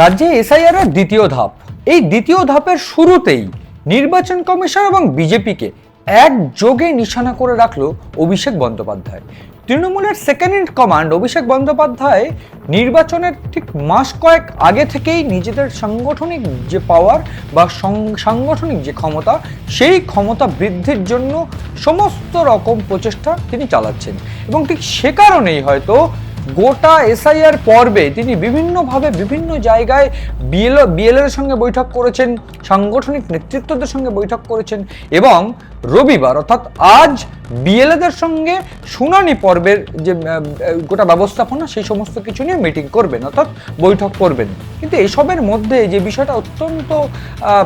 রাজ্যে এসআইআর এর দ্বিতীয় ধাপ। এই দ্বিতীয় ধাপের শুরুতেই নির্বাচন কমিশন এবং বিজেপিকে একযোগে নিশানা করে রাখল অভিষেক বন্দ্যোপাধ্যায়। তৃণমূলের second in command Abhishek Bandyopadhyay নির্বাচনের ঠিক মাস কয়েক আগে থেকেই নিজেদের সাংগঠনিক যে পাওয়ার বা সাংগঠনিক যে ক্ষমতা, সেই ক্ষমতা বৃদ্ধির জন্য সমস্ত রকম প্রচেষ্টা তিনি চালাচ্ছেন। এবং ঠিক সে কারণেই হয়তো গোটা এসআইআর পর্বে তিনি বিভিন্নভাবে বিভিন্ন জায়গায় বিএল বিএলএর সঙ্গে বৈঠক করেছেন, সাংগঠনিক নেতৃত্বদের সঙ্গে বৈঠক করেছেন এবং রবিবার, অর্থাৎ আজ বিএলএদের সঙ্গে শুনানি পর্বের যে গোটা ব্যবস্থাপনা, সেই সমস্ত কিছু নিয়ে মিটিং করবেন, অর্থাৎ বৈঠক করবেন। কিন্তু এসবের মধ্যে যে বিষয়টা অত্যন্ত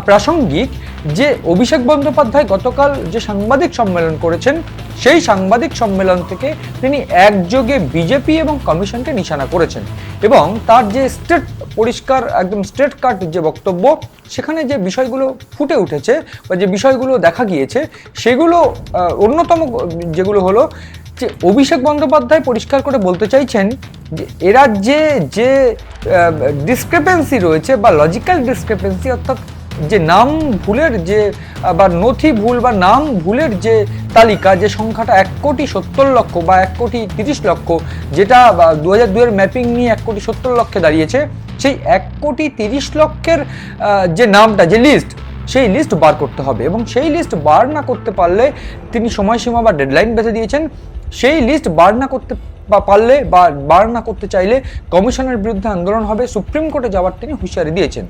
প্রাসঙ্গিক, যে অভিষেক বন্দ্যোপাধ্যায় গতকাল যে সাংবাদিক সম্মেলন করেছেন, সেই সাংবাদিক সম্মেলন থেকে তিনি একযোগে বিজেপি এবং কমিশনকে নিশানা করেছেন। এবং তার যে স্টেট পরিষ্কার, একদম স্ট্রেট কাট যে বক্তব্য সেখানে যে বিষয়গুলো ফুটে উঠেছে বা যে বিষয়গুলো দেখা গিয়েছে, সেগুলো অন্যতম যেগুলো হলো যে অভিষেক বন্দ্যোপাধ্যায় পরিষ্কার করে বলতে চাইছেন যে এরা যে যে ডিসক্রিপেন্সি রয়েছে বা লজিক্যাল ডিসক্রিপেন্সি অর্থাৎ যে নাম ভুলের যে, বা নথি ভুল বা নাম ভুলের যে তালিকা, যে সংখ্যাটা এক কোটি সত্তর লক্ষ বা এক কোটি তিরিশ লক্ষ, যেটা দু হাজার দুয়ের ম্যাপিং নিয়ে এক কোটি সত্তর লক্ষে দাঁড়িয়েছে সেই এক কোটি তিরিশ লক্ষের যে নামটা, যে লিস্ট সেই লিস্ট বার করতে হবে এবং সেই লিস্ট বার না করতে পারলে তিনি সময়সীমা বা ডেডলাইন বেঁধে দিয়েছেন। সেই লিস্ট বার না করতে বা পারলে বা বার না করতে চাইলে কমিশনের বিরুদ্ধে আন্দোলন হবে, সুপ্রিম কোর্টে যাওয়ার তিনি হুঁশিয়ারি দিয়েছেন।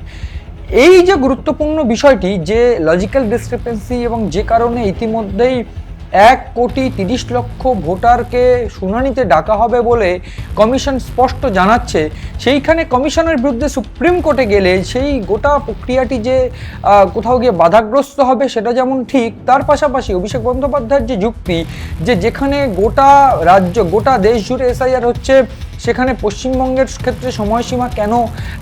এই যে গুরুত্বপূর্ণ বিষয়টি, যে লজিক্যাল ডিসক্রিপেন্সি এবং যে কারণে ইতিমধ্যেই এক কোটি তিরিশ লক্ষ ভোটারকে শুনানিতে ডাকা হবে বলে কমিশন স্পষ্ট জানাচ্ছে। সেইখানে কমিশনের বিরুদ্ধে সুপ্রিম কোর্টে গেলে সেই গোটা প্রক্রিয়াটি যে কোথাও গিয়ে বাধাগ্রস্ত হবে সেটা যেমন ঠিক, তার পাশাপাশি অভিষেক বন্দ্যোপাধ্যায়ের যে যুক্তি যে যেখানে গোটা রাজ্য, গোটা দেশ জুড়ে এসআইআর হচ্ছে সেখানে পশ্চিমবঙ্গের ক্ষেত্রে সময়সীমা কেন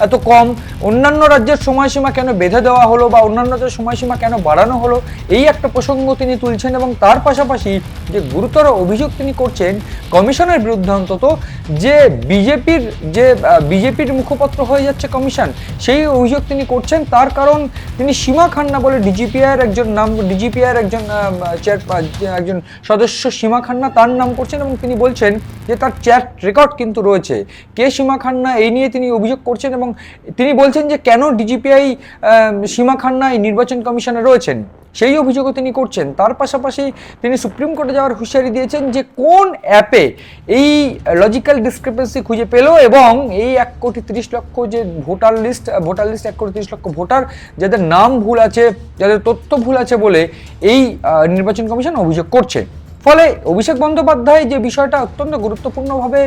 এত কম? অন্যান্য রাজ্যের সময়সীমা কেন বেঁধে দেওয়া হলো বা অন্যান্য রাজ্যের সময়সীমা কেন বাড়ানো হলো? এই একটা প্রসঙ্গ তিনি তুলছেন এবং তার পাশাপাশি যে গুরুতর অভিযোগ তিনি করছেন কমিশনের বিরুদ্ধে অন্তত, যে বিজেপির যে বিজেপির মুখপত্র হয়ে যাচ্ছে কমিশন, সেই অভিযোগ তিনি করছেন। তার কারণ তিনি সীমা খান্না বলে ডিজিপিআর একজন নাম ডিজিপিআর একজন চেয়ার, একজন সদস্য সীমা খান্না তার নাম করছেন এবং তিনি বলছেন যে তার চ্যাট রেকর্ড কিন্তু রয়েছে। কে সীমা খান্না এই নিয়ে তিনি অভিযোগ করছেন এবং তিনি বলছেন যে কেন ডিজিপিআই সীমা খান্না এই নির্বাচন কমিশনে রয়েছেন? সেই অভিযোগও তিনি করছেন। তার পাশাপাশি তিনি সুপ্রিম কোর্টে যাওয়ার হুঁশিয়ারি দিয়েছেন যে কোন অ্যাপে এই লজিক্যাল ডিসক্রিপেন্সি খুঁজে পেল এবং এই এক কোটি তিরিশ লক্ষ যে ভোটার লিস্ট ভোটার লিস্ট এক কোটি তিরিশ লক্ষ ভোটার, যাদের নাম ভুল আছে, যাদের তথ্য ভুল আছে বলে এই নির্বাচন কমিশন অভিযোগ করছে। ফলে অভিষেক বন্দ্যোপাধ্যায় যে বিষয়টা অত্যন্ত গুরুত্বপূর্ণভাবে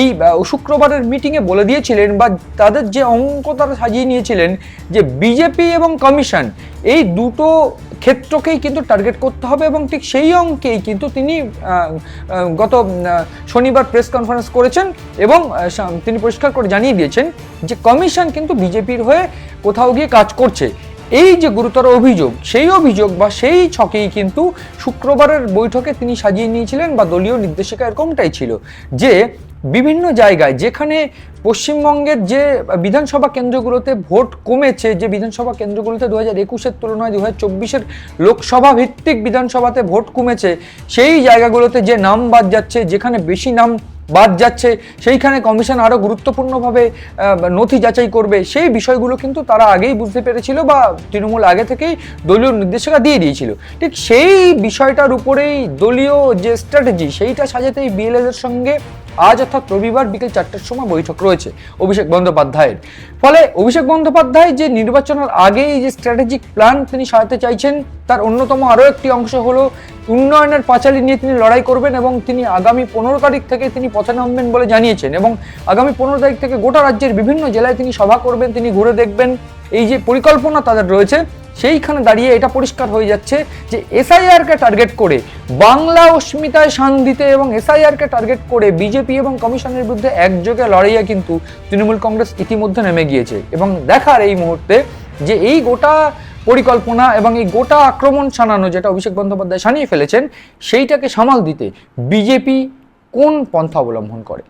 এই শুক্রবারের মিটিংয়ে বলে দিয়েছিলেন বা তাদের যে অঙ্ক তারা সাজিয়ে নিয়েছিলেন যে বিজেপি এবং কমিশন এই দুটো ক্ষেত্রকেই কিন্তু টার্গেট করতে হবে এবং ঠিক সেই অঙ্কেই কিন্তু তিনি গত শনিবার প্রেস কনফারেন্স করেছেন এবং তিনি পরিষ্কার করে জানিয়ে দিয়েছেন যে কমিশন কিন্তু বিজেপির হয়ে কোথাও গিয়ে কাজ করছে। এই যে গুরুতর অভিযোগ, সেই অভিযোগ বা সেই ছকেই কিন্তু শুক্রবারের বৈঠকে তিনি সাজিয়ে নিয়েছিলেন বা দলীয় নির্দেশিকা এরকমটাই ছিল যে বিভিন্ন জায়গায় যেখানে পশ্চিমবঙ্গের যে বিধানসভা কেন্দ্রগুলোতে ভোট কমেছে, যে বিধানসভা কেন্দ্রগুলোতে দু হাজার একুশের তুলনায় দু হাজার চব্বিশের লোকসভা ভিত্তিক বিধানসভাতে ভোট কমেছে, সেই জায়গাগুলোতে যে নাম বাদ যাচ্ছে, যেখানে বেশি নাম বাদ যাচ্ছে, সেইখানে কমিশন আরও গুরুত্বপূর্ণভাবে নথি যাচাই করবে, সেই বিষয়গুলো কিন্তু তারা আগেই বুঝতে পেরেছিল বা তৃণমূল আগে থেকেই দলীয় নির্দেশিকা দিয়ে দিয়েছিল। ঠিক সেই বিষয়টার উপরেই দলীয় যে স্ট্র্যাটেজি সেইটা সাজাতেই বিএলএর সঙ্গে আজ অর্থাৎ রবিবার বিকেল চারটার সময় বৈঠক রয়েছে অভিষেক বন্দ্যোপাধ্যায়ের। ফলে অভিষেক বন্দ্যোপাধ্যায় যে নির্বাচনের আগেই যে স্ট্র্যাটেজিক প্ল্যান তিনি সাজাতে চাইছেন, তার অন্যতম আরও একটি অংশ হলো উন্নয়নের পাঁচালী নিয়ে তিনি লড়াই করবেন এবং তিনি আগামী পনেরো তারিখ থেকে তিনি পথে নামবেন বলে জানিয়েছেন এবং আগামী পনেরো তারিখ থেকে গোটা রাজ্যের বিভিন্ন জেলায় তিনি সভা করবেন, তিনি ঘুরে দেখবেন। এই যে পরিকল্পনা তাদের রয়েছে সেইখানে দাঁড়িয়ে এটা পরিষ্কার হয়ে যাচ্ছে যে এসআইআরকে টার্গেট করে বাংলা অস্মিতায় শান দিতে এবং এসআইআরকে টার্গেট করে বিজেপি এবং কমিশনের বিরুদ্ধে একযোগে লড়াইয়ে কিন্তু তৃণমূল কংগ্রেস ইতিমধ্যে নেমে গিয়েছে। এবং দেখার এই মুহূর্তে যে এই গোটা পরিকল্পনা এবং এই গোটা আক্রমণ শানানো যেটা অভিষেক বন্দ্যোপাধ্যায় শানিয়ে ফেলেছেন, সেইটাকে সামাল দিতে বিজেপি কোন পন্থা অবলম্বন করে?